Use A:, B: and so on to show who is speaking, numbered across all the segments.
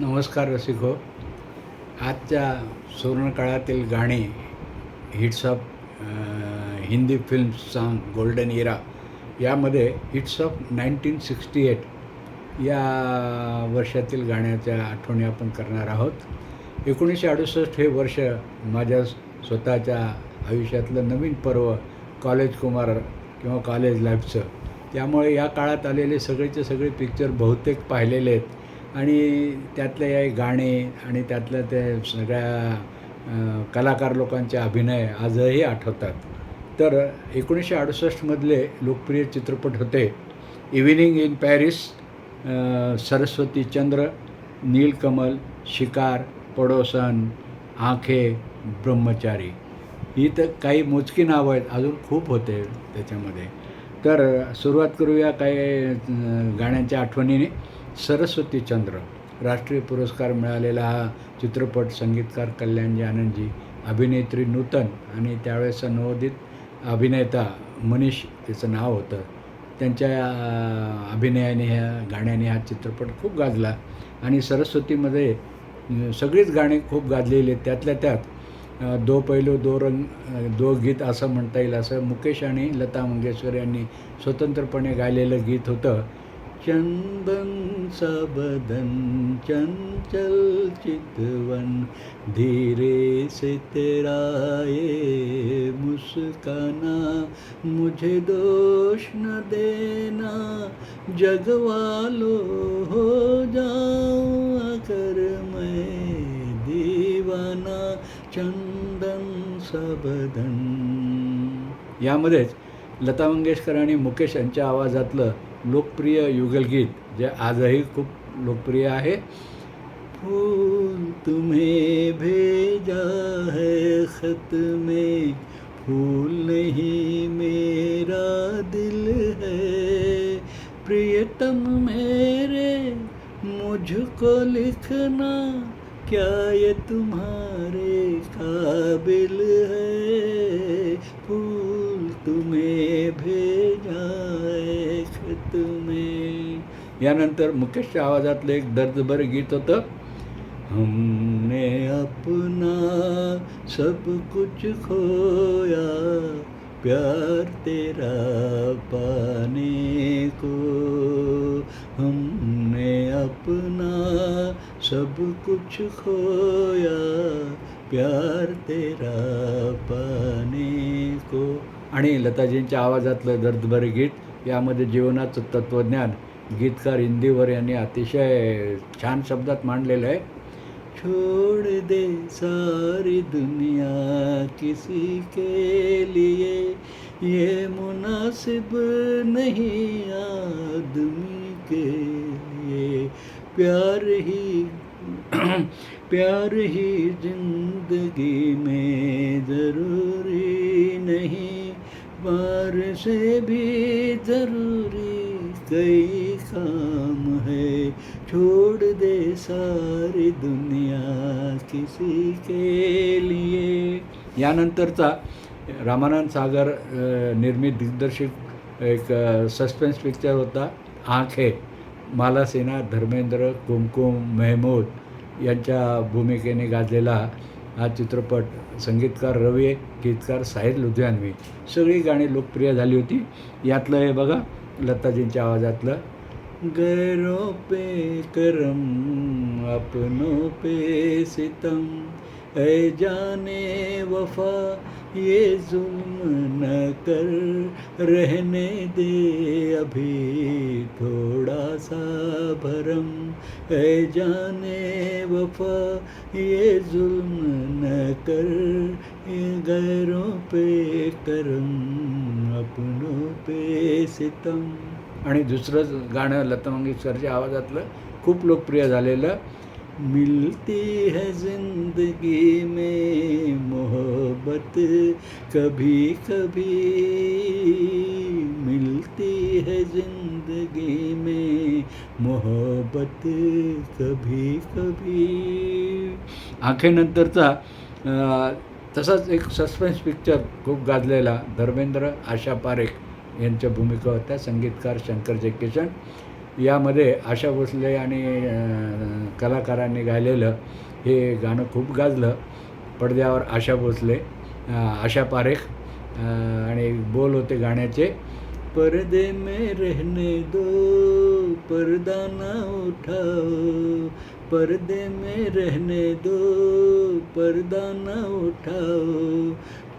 A: नमस्कार रसिको. आजच्या सुवर्णकाळातील गाणी hits of Hindi film song golden era यामध्ये hits of nineteen sixty eight या वर्षातील गाण्याच्या आठवणी आपण करणार आहोत. एकोणीसशे अडुसष्ट हे वर्ष माझ्या स्वतःच्या आयुष्यातलं नवीन पर्व कॉलेज कुमार किंवा कॉलेज लाईफचं त्यामुळे या काळात आलेले सगळेचे सगळे पिक्चर बहुतेक पाहिलेले आहेत. आणि त्यातले हे गाणे आणि त्यातल्या ते सगळ्या कलाकार लोकांचे अभिनय आजही आठवतात. तर एकोणीसशे अडुसष्टमधले लोकप्रिय चित्रपट होते evening in Paris Saraswatichandra Neelkamal Shikar Padosan Aankhen ब्रह्मचारी. ही तर काही मोजकी नावं आहेत अजून खूप होते त्याच्यामध्ये. तर सुरुवात करूया काही गाण्यांच्या आठवणीने. सरस्वती चंद्र राष्ट्रीय पुरस्कार मिळालेला हा चित्रपट संगीतकार कल्याणजी आनंदजी अभिनेत्री नूतन आणि त्यावेळेसचा नवोदित अभिनेता मनीष त्याचं नाव होतं. त्यांच्या अभिनयाने ह्या गाण्याने हा चित्रपट खूप गाजला आणि सरस्वतीमध्ये सगळीच गाणी खूप गाजलेली आहेत. त्यातल्या त्यात दो पैलू दो रंग दो गीत असं म्हणता येईल असं मुकेश आणि लता मंगेशकर यांनी स्वतंत्रपणे गायलेलं गीत होतं. चंदन सबदन चंचल चितवन धीरे से तेरा ये मुस्काना मुझे दोष न देना जग वालो हो जाऊं अगर मैं दीवाना चंदन सबदन। यामध्येच लता मंगेशकर आणि मुकेश यांच्या आवाजातलं लोकप्रिय युगलगीत जे आजही खूप लोकप्रिय आहे. फूल तुम्हें भेजा है खत में फूल नहीं मेरा दिल है। प्रियतम मेरे मुझको लिखना क्या ये तुम्हारे काबिल है? फूल तुम्हें भेज है यानंतर मुकेशच्या आवाजातलं एक दर्दभर गीत होतं. हमने अपना सब कुछ खोया प्यार तेरा पाने को। हमने अपना सब कुछ खोया प्यार तेरा पाने को। आणि लताजींच्या आवाजातलं दर्दभर गीत यामध्ये जीवनाचं तत्त्वज्ञान गीतकार इंदिवर यांनी अतिशय छान शब्दात मांडलेलं आहे. छोड़ दे सारी दुनिया किसी के लिए ये मुनासिब नहीं आदमी के लिए। प्यार ही प्यार ही जिंदगी में ज़रूरी नहीं। पार से भी कई काम है। छोड़ दे सारी दुनिया किसी के लिए। यानंतरचा रामानंद सागर निर्मित दिग्दर्शित एक सस्पेन्स पिक्चर होता आंखे माला सेना धर्मेंद्र कुमकुम मेहमूद यांच्या भूमिकेने गाजलेला हा चित्रपट संगीतकार रवी गीतकार साहिर लुधियानवी. सगळी गाणी लोकप्रिय झाली होती. यातलं हे बघा लताजींच्या आवाजातलं. गैरो पे करम अपनो पे सितम ऐ जाने वफा ये जुल्म न कर रहने दे अभी थोड़ा सा भरम ऐ जाने वफा ये जुल्म न कर ये गैरों पे करम अपनों पे सितम आणि दुसरं गाणं लता मंगेशकरच्या आवाजातलं खूप लोकप्रिय झालेलं मिलती है जिंदगी में मोहब्बत कभी कभी मिलती है जिंदगी में मोहब्बत कभी कभी. आखेनंतरचा नंतरचा तसाच एक सस्पेन्स पिक्चर खूप गाजलेला धर्मेंद्र आशा पारेख यांच्या भूमिका होत्या संगीतकार शंकर जयकिशन. यामध्ये आशा भोसले आणि कलाकारांनी गायलेलं हे गाणं खूप गाजलं. पडद्यावर आशा भोसले आशा पारेख आणि बोल होते गाण्याचे. पर्दे में रहने दो पर्दा ना उठाओ पर्दे में रहने दो, पर्दा ना उठाओ।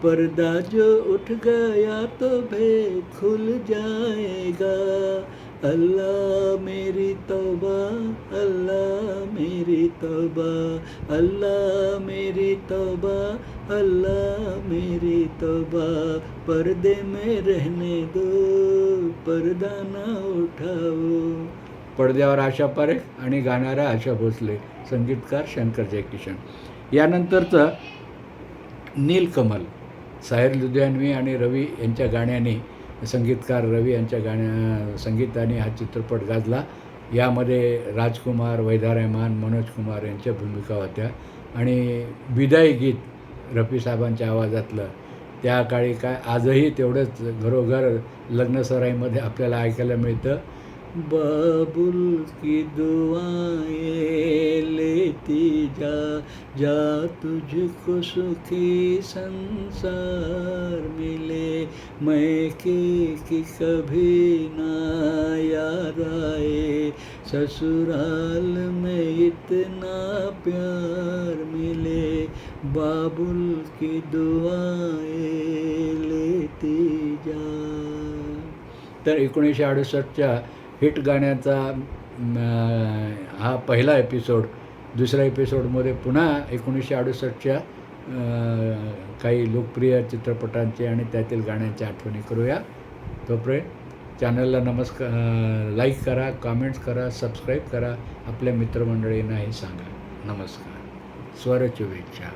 A: पर्दा जो उठ गया तो भेद खुल जाएगा। अल्लाह मेरी तोबा, अल्लाह मेरी तोबा, अल्लाह मेरी तोबा, अल्लाह मेरी तोबा। पर्दे में रहने दो, पर्दा ना उठाओ। पडद्यावर आशा पारेख आणि गाणारा आशा भोसले संगीतकार शंकर जयकिशन. यानंतरचं नीलकमल साहिर लुधियानवी आणि रवी यांच्या गाण्याने संगीतकार रवी यांच्या गाण्या संगीताने हा चित्रपट गाजला. यामध्ये राजकुमार वैदा रहमान मनोज कुमार यांच्या भूमिका होत्या. आणि विदाई गीत रफी साहेबांच्या आवाजातलं त्या काळी काय आजही तेवढंच घरोघर लग्नसराईमध्ये आपल्याला ऐकायला मिळतं. बाबुल की दुआएं लेती जा जा तुझको सुखी संसार मिले। मैं के कि कभी ना याद आए ससुराल में इतना प्यार मिले। बाबुल की दुआएं लेती जा। तर एकोणीसशे अडुसष्टच्या हिट गाण्याचा हा पहिला एपिसोड दुसऱ्या एपिसोडमध्ये पुन्हा एकोणीसशे अडुसष्टच्या काही लोकप्रिय चित्रपटांचे आणि त्यातील गाण्यांच्या आठवणी करूया. तोपर्यंत चॅनलला नमस्कार लाईक करा कॉमेंट्स करा सबस्क्राईब करा. आपल्या मित्रमंडळींना हे सांगा. नमस्कार. स्वरचुभेच्छा